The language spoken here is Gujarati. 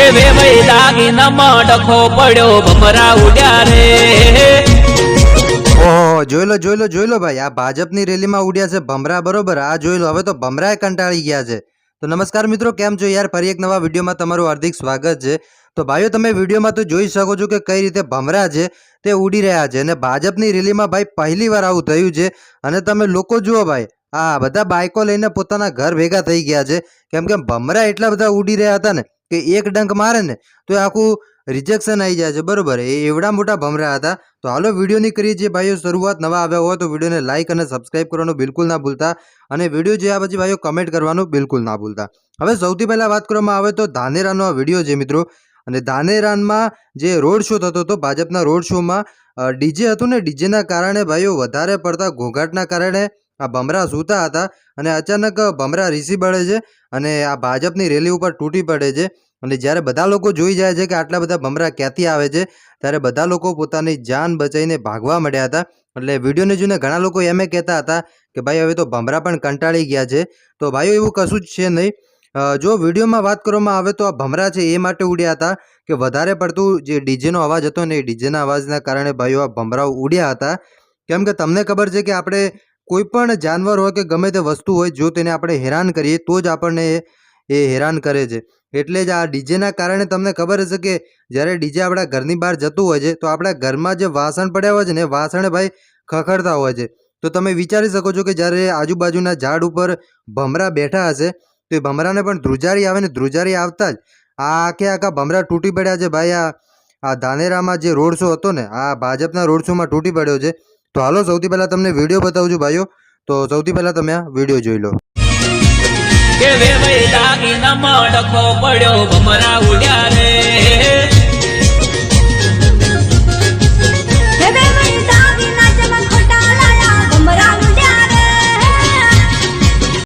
કે વેવાઈ દાગીનામાં ડખો પડ્યો, ભમરા ઉડ્યા રે. જોઈ લો જોઈ લો જોઈ લો ભાઈ, આ ભાજપની રેલીમાં ઉડ્યા છે ભમરા, બરોબર? આ જોઈ લો, હવે તો ભમરાએ કંટાળી ગયા છે. તો નમસ્કાર મિત્રો, કેમ છો યાર? ફરી એક નવા વિડીયોમાં તમારું હાર્દિક સ્વાગત છે. તો ભાઈઓ, તમે વિડીયોમાં તો જોઈ શકો છો કે કઈ રીતે ભમરા છે, તે ઉડી રહ્યા છે અને ભાજપની રેલીમાં ભાઈ પહેલી વાર આવું થયું છે. અને તમે લોકો જુઓ ભાઈ, આ બધા બાઇકો લઈને પોતાના ઘર ભેગા થઈ ગયા છે. કેમ કે ભમરા એટલા બધા ઉડી રહ્યા હતા ને કે એક ડંક મારે ને, તો આખું રિજેક્શન આવી જાય છે, બરોબર? એ એવડા મોટા ભમરા હતા. તો હાલો વિડીયોની કરીએ છીએ ભાઈઓ, શરૂઆત નવા આવ્યા હોય તો વિડીયોને લાઇક અને સબસ્ક્રાઇબ કરવાનું બિલકુલ ના ભૂલતા. અને વીડિયો જોયા પછી ભાઈઓ કમેન્ટ કરવાનું બિલકુલ ના ભૂલતા. હવે સૌથી પહેલાં વાત કરવામાં આવે તો ધાનેરાનો આ વીડિયો છે મિત્રો. અને ધાનેરાનમાં જે રોડ શો થતો હતો, ભાજપના રોડ શોમાં ડીજે હતું ને, ડીજેના કારણે ભાઈઓ વધારે પડતા ઘોંઘાટના કારણે આ ભમરા સૂતા હતા અને અચાનક ભમરા રીસી પડે છે અને આ ભાજપની રેલી ઉપર તૂટી પડે છે. અને જ્યારે બધા લોકો જોઈ જાય છે કે આટલા બધા ભમરા ક્યાંથી આવે છે, ત્યારે બધા લોકો પોતાની જાન બચાવીને ભાગવા મળ્યા હતા. એટલે વિડીયોને જોઈને ઘણા લોકો એમ કહેતા હતા કે ભાઈ હવે તો ભમરા પણ કંટાળી ગયા છે. તો ભાઈઓ, એવું કશું જ છે નહીં. જો વિડીયોમાં વાત કરવામાં આવે તો આ ભમરા છે એ માટે ઉડ્યા હતા કે વધારે પડતું જે ડીજેનો અવાજ હતો ને એ ડીજેના અવાજના કારણે ભાઈઓ આ ભમરાઓ ઉડ્યા હતા. કેમ કે તમને ખબર છે કે આપણે કોઈ પણ જાનવર હોય કે ગમે તે વસ્તુ હોય, જો તેને આપણે હેરાન કરીએ, તો જ આપણને એ- હેરાન કરે છે. એટલે જ આ ડીજેના કારણે તમને ખબર હશે કે જ્યારે ડીજે આપણા ઘરની બહાર જતું હોય છે, તો આપણા ઘરમાં જે વાસણ પડ્યા હોય છે ને વાસણ ભાઈ ખખડતા હોય છે. તો તમે વિચારી શકો છો કે જ્યારે આજુબાજુના ઝાડ ઉપર ભમરા બેઠા હશે, તો એ ભમરાને પણ ધ્રુજારી આવે ને, ધ્રુજારી આવતા જ આ આખે આખા ભમરા તૂટી પડ્યા છે. ભાઈ આ આ ધાનેરામાં જે રોડ શો હતો ને, આ ભાજપના રોડ શોમાં તૂટી પડ્યો છે. તો હાલો, સૌથી પહેલાં તમને વીડિયો બતાવું છું ભાઈઓ. તો સૌથી પહેલાં તમે આ વીડિયો જોઈ લો. પડ્યો ભમરા ઉડ્યા